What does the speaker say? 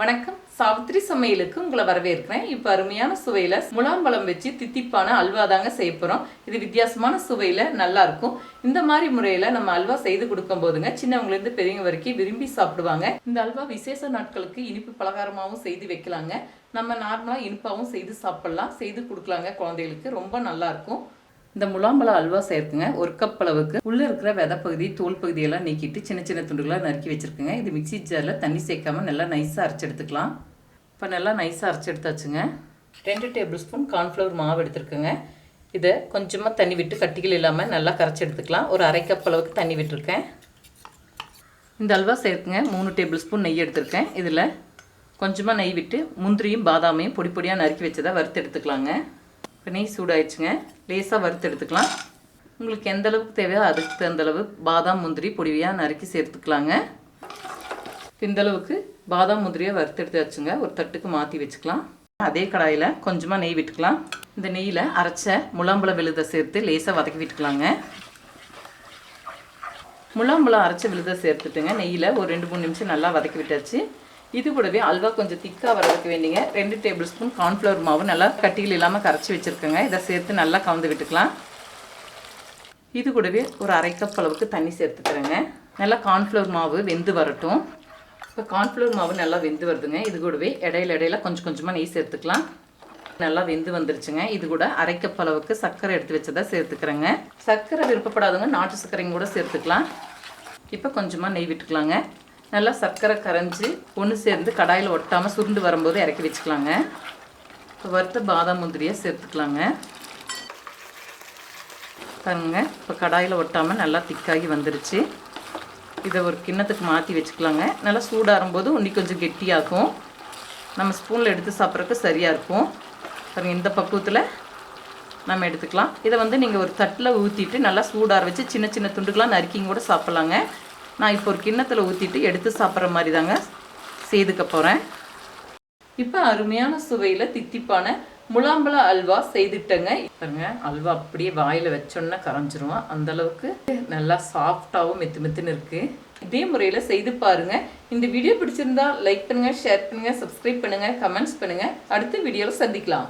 வணக்கம். சாவித்திரி சமையலுக்கு உங்களை வரவேற்கிறேன். இப்போ அருமையான சுவையில் முலாம்பழம் வச்சு தித்திப்பான அல்வா தாங்க செய்ய போகிறோம் இது வித்தியாசமான சுவையில் நல்லாயிருக்கும் இந்த மாதிரி முறையில் நம்ம அல்வா செய்து கொடுக்கும் போதுங்க சின்னவங்கலேருந்து பெரியவங்க வரைக்கும் விரும்பி சாப்பிடுவாங்க. இந்த அல்வா விசேஷ நாட்களுக்கு இனிப்பு பலகாரமாகவும் செய்து வைக்கலாங்க. நம்ம நார்மலாக இனிப்பாகவும் செய்து சாப்பிடலாம். செய்து கொடுக்கலாங்க குழந்தைகளுக்கு. ரொம்ப நல்லாயிருக்கும் இந்த முலாம்பழ அல்வா சேர்க்குங்க. ஒரு கப் அளவுக்கு. உள்ளே இருக்கிற விதை பகுதி தோல் பகுதியெல்லாம் நீக்கிட்டு சின்ன சின்ன துண்டுகளாக நறுக்கி வச்சுருக்குங்க. இது மிக்ஸி ஜாரில் தண்ணி சேர்க்காம நல்லா நைஸாக அரைச்சி எடுத்துக்கலாம். இப்போ நல்லா நைஸாக அரைச்சி எடுத்தாச்சுங்க. ரெண்டு டேபிள் ஸ்பூன் கார்ன்ஃப்ளவர் மாவு எடுத்துருக்குங்க. இதை கொஞ்சமாக தண்ணி விட்டு கட்டிகள் இல்லாமல் நல்லா கரைச்சி எடுத்துக்கலாம். ஒரு அரை கப் அளவுக்கு தண்ணி விட்டுருக்கேன். இந்த அல்வா சேர்க்குங்க. மூணு டேபிள் ஸ்பூன் நெய் எடுத்திருக்கேன். இதில் கொஞ்சமாக நெய் விட்டு முந்திரியும் பாதாமையும் பொடி பொடியாக நறுக்கி வச்சதை வறுத்து எடுத்துக்கலாங்க. இப்போ நெய் சூடாயிடுச்சுங்க. லேசாக வறுத்து எடுத்துக்கலாம். உங்களுக்கு எந்த அளவுக்கு தேவையோ அதுக்கு தகுந்த அளவு பாதாம் முந்திரி பொடிவியாக நறுக்கி சேர்த்துக்கலாங்க. இந்த அளவுக்கு பாதாம் முந்திரியை வறுத்து எடுத்து வச்சுங்க ஒரு தட்டுக்கு மாற்றி வச்சுக்கலாம். அதே கடாயில் கொஞ்சமாக நெய் விட்டுக்கலாம். இந்த நெய்யில் அரைச்ச முலாம்பழ விழுதை சேர்த்து லேசாக வதக்கி விட்டுக்கலாங்க. முலாம்பழம் அரைச்ச விழுதை சேர்த்துட்டுங்க. நெய்யில் ஒரு ரெண்டு மூணு நிமிஷம் நல்லா வதக்கி விட்டாச்சு. இது கூடவே அல்வா கொஞ்சம் திக்காக வரதுக்கு வேண்டிங்க. ரெண்டு டேபிள் ஸ்பூன் கார்ன்ஃப்ளவர் மாவு நல்லா கட்டிகள் இல்லாமல் கரைச்சி வச்சுருக்கோங்க. இதை சேர்த்து நல்லா கலந்து விட்டுக்கலாம். இது கூடவே ஒரு அரை கப் அளவுக்கு தண்ணி சேர்த்துக்கிறேங்க. நல்லா கார்ன்ஃப்ளவர் மாவு வெந்து வரட்டும். இப்போ கார்ன்ஃப்ளவர் மாவு நல்லா வெந்து வருதுங்க. இது கூடவே இடையில இடையில கொஞ்சம் கொஞ்சமாக நெய் சேர்த்துக்கலாம். நல்லா வெந்து வந்துருச்சுங்க. இது கூட அரை கப் அளவுக்கு சர்க்கரை எடுத்து வச்சதை சேர்த்துக்கிறேங்க. சர்க்கரை விருப்பப்படாதவங்க நாட்டு சர்க்கரையும் கூட சேர்த்துக்கலாம். இப்போ கொஞ்சமாக நெய் விட்டுக்கலாங்க. நல்லா சர்க்கரை கரைஞ்சி ஒன்று சேர்ந்து கடாயில் ஒட்டாமல் சுருண்டு வரும்போது இறக்கி வச்சுக்கலாங்க. இப்போ வறுத்த பாதாம் முந்திரியை சேர்த்துக்கலாங்க. பாருங்க இப்போ கடாயில் ஒட்டாமல் நல்லா திக்காகி வந்துருச்சு. இதை ஒரு கிண்ணத்துக்கு மாற்றி வச்சுக்கலாங்க. நல்லா சூடாகும்போது இன்னும் கொஞ்சம் கெட்டியாகும். நம்ம ஸ்பூனில் எடுத்து சாப்பிட்றதுக்கு சரியாக இருக்கும். பாருங்க இந்த பக்குவத்தில் நம்ம எடுத்துக்கலாம். இதை வந்து நீங்கள் ஒரு தட்டில் ஊற்றிட்டு நல்லா சூடார வச்சு சின்ன சின்ன துண்டுக்கெலாம் நறுக்கிங்க கூட சாப்பிட்லாங்க. நான் இப்போ ஒரு கிண்ணத்தில் ஊற்றிட்டு எடுத்து சாப்பிட்ற மாதிரி தாங்க செய்துக்க போகிறேன் இப்போ அருமையான சுவையில் தித்திப்பான முலாம்பழ அல்வா செய்துட்டேங்க. பாருங்க அல்வா அப்படியே வாயில் வச்சோன்னா கரைஞ்சிரும்? அந்த அளவுக்கு நல்லா சாஃப்டாகவும் மெத்து மெத்துன்னு இருக்கு. இதே முறையில் செய்து பாருங்க. இந்த வீடியோ பிடிச்சிருந்தா லைக் பண்ணுங்க ஷேர் பண்ணுங்க சப்ஸ்கிரைப் பண்ணுங்க கமெண்ட்ஸ் பண்ணுங்க. அடுத்த வீடியோவில் சந்திக்கலாம்.